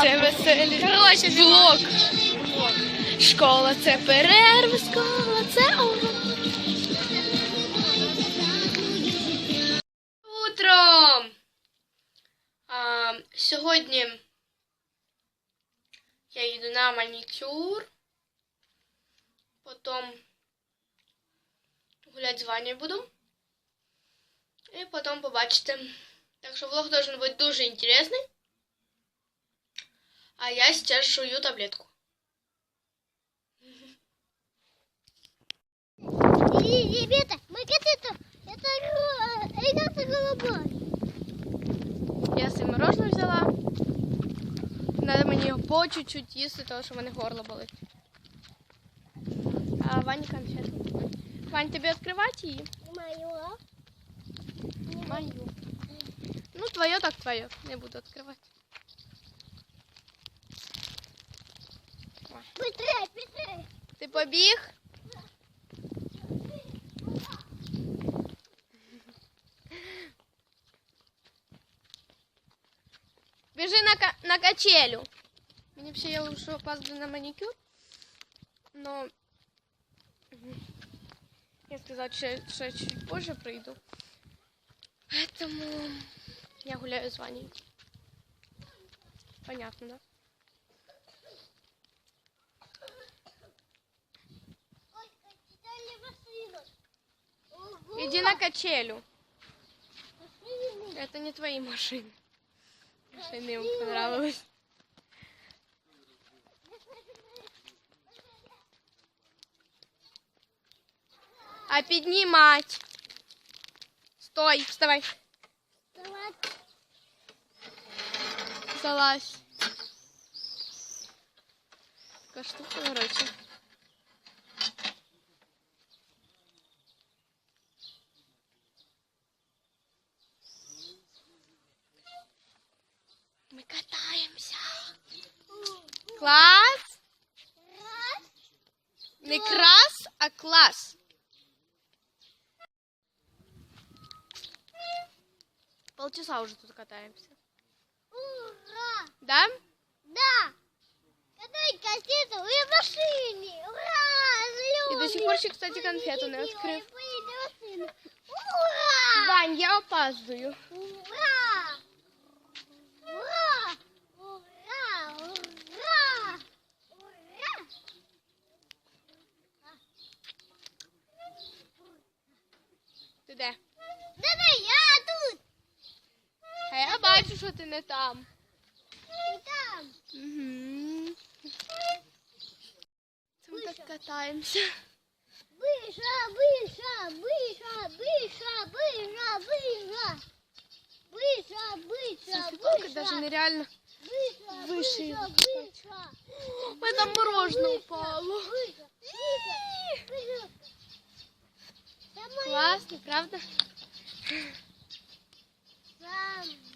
Це веселі. Коротше, Влог. Школа це перерва, школа це урок. Утро! А, сьогодні я їду на манікюр. Потім гуляти з Ванею буду. І потім побачите. Так що влог должен бути дуже інтересний. А я сейчас жую таблетку. И, ребята, мы это, это, это голубой. Я себе мороженое взяла. Надо мені його по чуть-чуть їсти, тому що в мене горло болить. А Ваня конфету. Вань, тобі відкривати її? Мою. Мою. Ну, твоє так твоє. Не буду відкривати. Быстрее, быстрее. Ти побіг? Біжи на, ка- на качелю. Мені б ще я лучше опаздую на манікюр. Но я сказала, що, що я чуть позже прийду. Поэтому я гуляю с Ваней. Понятно, да? Иди на качелю. Это не твои машины. Машины ему понравилось. А піднімать. Стой, вставай. Залазь. Така штука, короче. Мы катаемся. Класс. Раз. Не крас, а класс. Полчаса уже тут катаемся. Ура. Да? Да. Катай кассету и в машине. Ура. И до сих пор еще, кстати, конфету не открыв. Ура. Вань, я опаздываю. Ура! Ти не там. И там! Угу. Це ми так катаємося. Быша, быша, быша, быша! Быша, быша, Ця футболка быша! даже нереально. Быша, его. быша! Ой, там мороженое упало. Класно, правда? самое.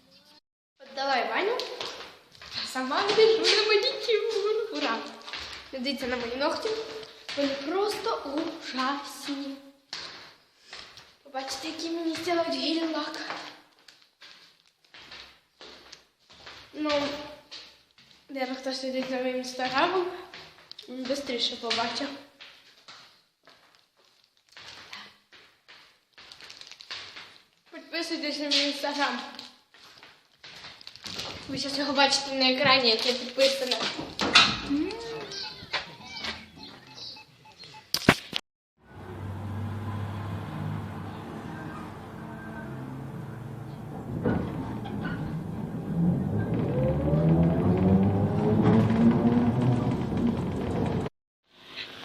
Давай Ваню. А сама біжу на манікюр. Ура! Дивіться на мої ногті. Вони просто ужасні. Побачите, який мені зробить гель-лак. Ну, де хтось сидить за моїм інстаграмом, швидше побачив. Підписуйтесь на мій інстаграм. Ви зараз його бачите на екрані, яке підписано.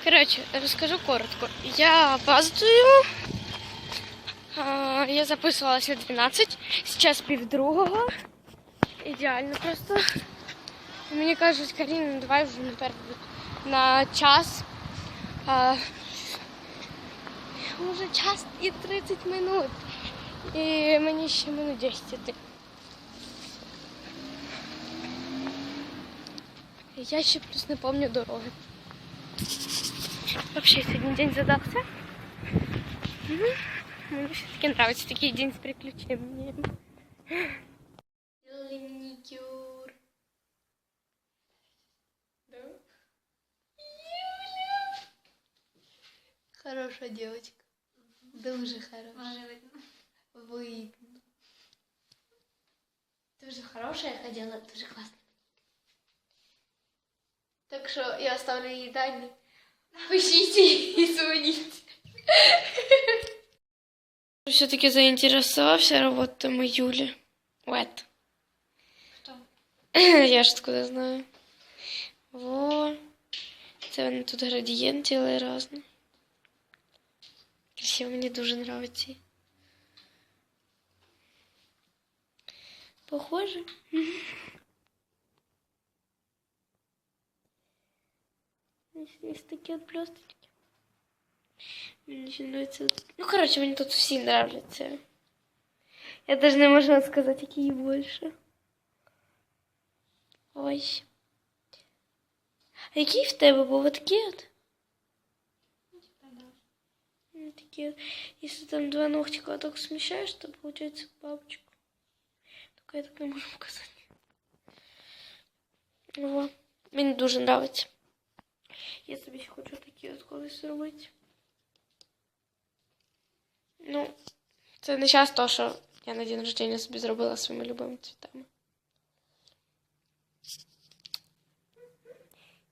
Коротше, розкажу коротко. Я опаздую. Я записувалася 12, зараз пів другого. Ідеально просто. Мені кажуть, Каріна, ну давай вже наперед на час. А, Уже час і 30 минут. І мені ще минут 10 іти. І Я ще плюс не помню дороги. Вообще сегодня день задался. Мгм. Мне все-таки нравится такие день с приключениями. Хороша девочка. Дуже хороша. Видно. Дуже хорошая ходила, дуже классно. Так что я оставлю ей данные. Пишите и звоните. Все-таки заинтересовался работами Юли. Вот. Кто? Я ж откуда знаю. Во. Це вони тут градієнт діли разний. Красиво, мені дуже нравиться. Похоже. Есть такие вот блесточки. Мне очень нравится. Ну, короче, мне тут все нравятся. Я даже не можу сказать, какие больше. Ой. А який в тебе був такі от? Ну, Такі, от. Якщо там два ногтика так смещаешь, то получается бабочка. Только я так не можу показати. Во. Мені дуже нравиться. Я собі ще хочу такі от колись зробити. Ну, це не час то, що я на день рождення собі зробила своїми любими цвітами.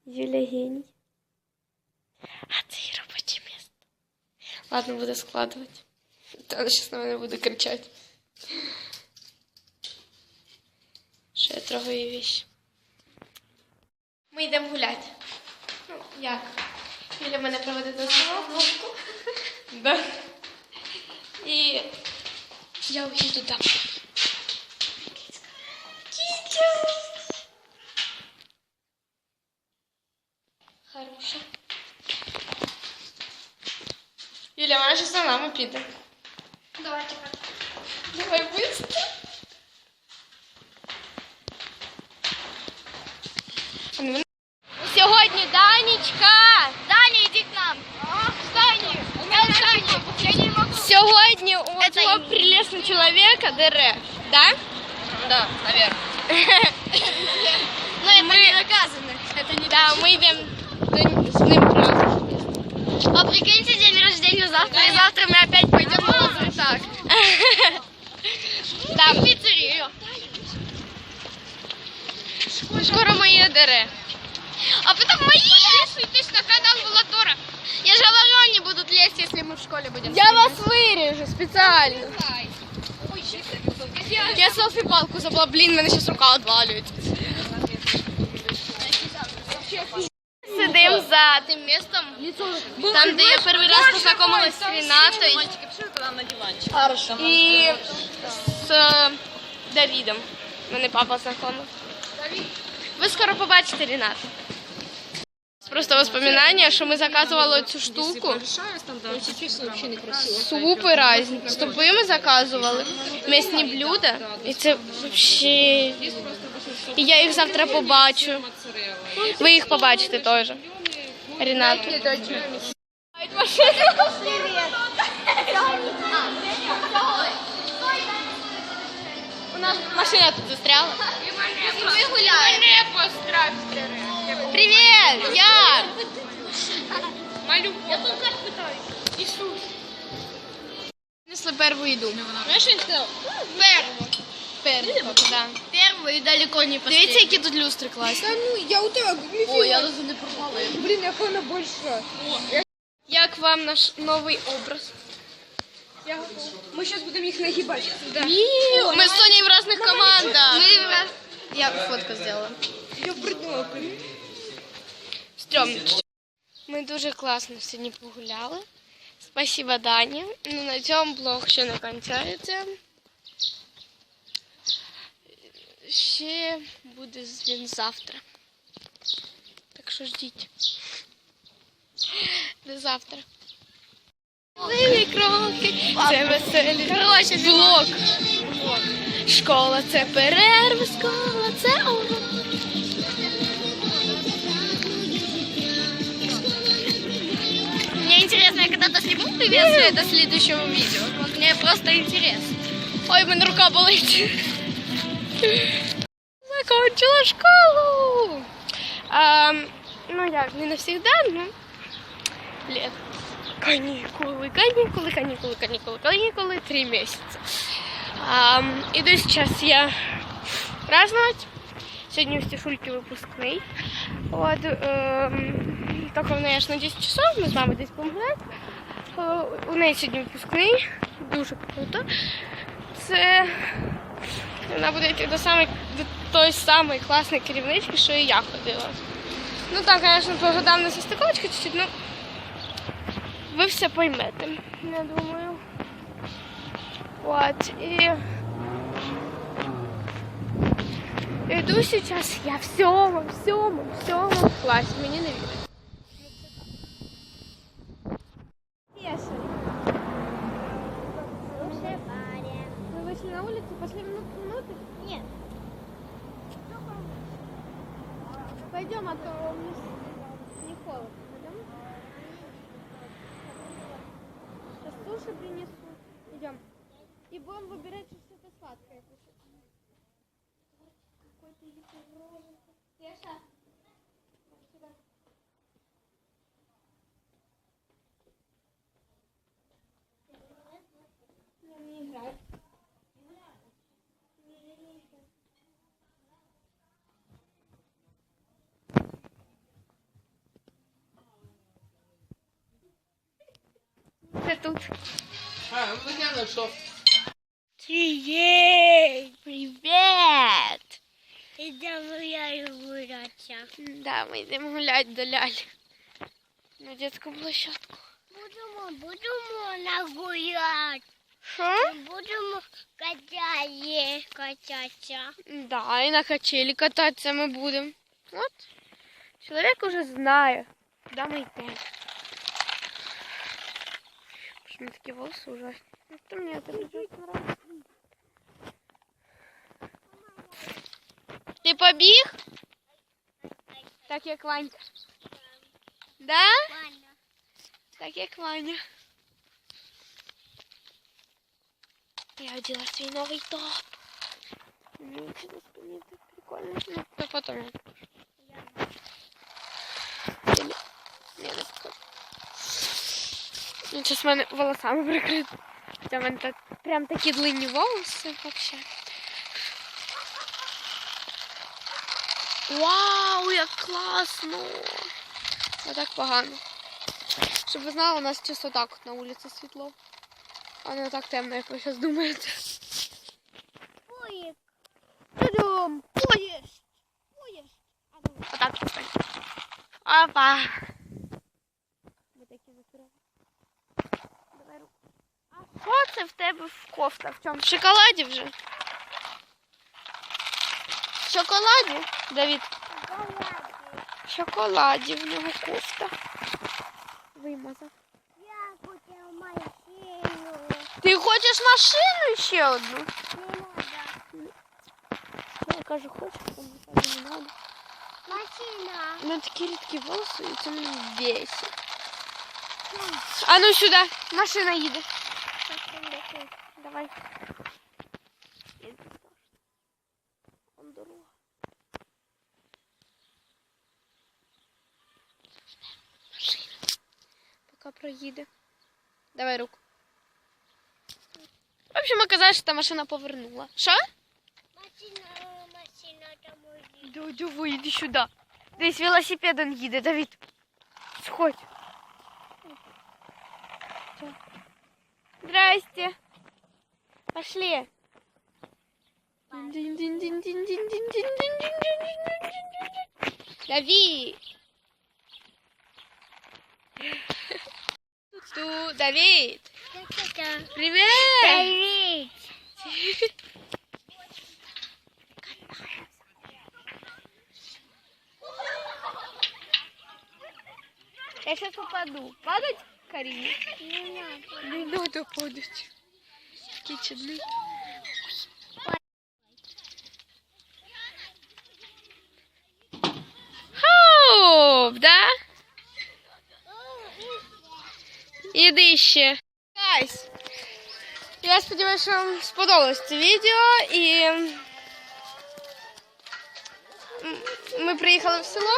Юля гений. Ладно, буду складувати. Та зараз на мене буде кричати. Що я трогаю вещи. Ми йдемо гуляти. Ну, як? Юля мене проводить до остановку. Да. І я уїду там. Хороша. Юля, вона ще за нами піде. Давай, тепер. Давай быстро. Сьогодні Данічка. Даня, иди к нам. Даня, Даня, я не могу. Сьогодні у Это цього им. прелесного чоловіка дере. Да? Да, наверное. Но это не наказано. Это не Да, ми йдемо до- з ним празднувати. А прикиньте, день рождения завтра, и завтра мы опять пойдем на лазертаг. Да, В пиццерию. скоро моє дере. А потом мои. Ты что, когда амбулатора? Я же говорю, они будут лезть, если мы в школе будем. Я вас виріжу спеціально. Я селфі палку забула, блін, мене зараз рука відвалюється. За тим містом, там, де я перший раз познайомилась з Рінатою і з е, Давідом. Мене папа знайомив. Ви скоро побачите Рінату. Просто воспоминання, що ми заказували цю штуку. Супи різні. Стопи ми заказували, м'ясні блюда. І це взагалі... І я їх завтра побачу. Ви їх побачите теж. Ренату. У нас машина тут застряла. І ми гуляємо. Привіт! Я! Малюк. Я тут так питаюсь. Ісус. Несла перву їду. Знаєш, він сказав? Перву. Перву, да. Первую далеко не Дивіться, які тут люстри класні. Да ну, я у тебе Ой, я даже не пропала. Блін, яка вона більша. Як вам наш новий образ? Я готова. Ми зараз будемо їх нагибати. Да. Ми з Соней в різних командах. Я фотку зробила. Я придумала. Стрьомно. Ми дуже класно сьогодні погуляли. Спасибо, Дані. Ну, на цьому блог ще не кінчається. Ще буде він завтра. Так що ждіть. До завтра. Веселі кроки, це веселі. Короче, блог. Школа це перерва, школа це урок. Мне интересно, я когда-то сниму приветствие до следующего видео. Вот мне просто интересно. Ой, в мене рука болить. Закончила школу. А, ну як, не навсегда, ну. Лет. каникулы, каникулы, каникулы, каникулы, каникулы, три месяца. А, иду сейчас я праздновать. Сегодня у Стешульки выпускний. Вот, ем, тільки в неї аж на 10 часов, ми з мамою десь будемо гуляти. Е, У неї сьогодні випускний, дуже круто. Це вона буде йти до, самої, до тої самої класної керівнички, що і я ходила. Ну так, звісно, по годам не состиковочка чуть-чуть, ну ви все поймете, я думаю. Вот, и... Иду сейчас, я в сьомому, в сьомому, в сьомому класі, мені не вірить. Вы вышли на улицу, пошли минут минуты? Нет. Пойдем, а то не холодно. Пойдем? Сейчас суши принесу. Идем. И будем выбирать что-то сладкое. Какой-то яйцо тут. А, ну я знайшов. Привет! Привет! Идем гуляю гулятся. Да, мы идем гулять до Ляли. На детскую площадку. Будемо, будемо нагулять. Что? Будемо катяє, катятися. Да, и на качели кататься мы будем. Вот. Человек уже знает, куда мы идем. У меня такие волосы уже. Это мне это нравится. Ты побіг? Так як Ванька. Да? Так як Ваня. Я одела свой новый топ. Мне очень спине так прикольно. Ну, то потом я покажу. Покажу. Ну, сейчас в мене волосами прикрит. Хоча в мене так, прям такі длинні волоси вообще. Вау, як класно! А так погано. Щоб ви знали, у нас чисто так от на вулиці світло. А не так темно, як ви зараз думаєте. Идем, поїзд, поїзд. А так стань. Опа. що це в тебе в кофта? В чому? В шоколаді вже? В шоколаді, Давід? В шоколаді в нього кофта. Вимазав. Я купив машину. Ти хочеш машину ще одну? Не надо. Я кажу, хочеш, а мені каже, не надо. Машина. У мене такі рідкі волоси, і це мене бесить. А ну сюди, машина їде. Давай. Он дорога. Машина. Поки проїде. Давай руку. В общем, оказалось, що та машина повернула. Що? Машина, машина там уйди. Да, давай, иди сюда. Десь велосипедом їде, Давид. Сходь. Здрасте. Пошли. Давид. Ту, Давид. Привет. Давид. Я сейчас упаду. Падать, Карине? Не надо. Не надо падать. Такие чудные. Хоп, да? Іди ще. Гайс, я сподіваюся, що вам сподобалось це відео і м, ми приїхали в село.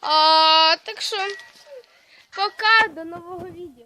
А, так що Пока, до нового відео.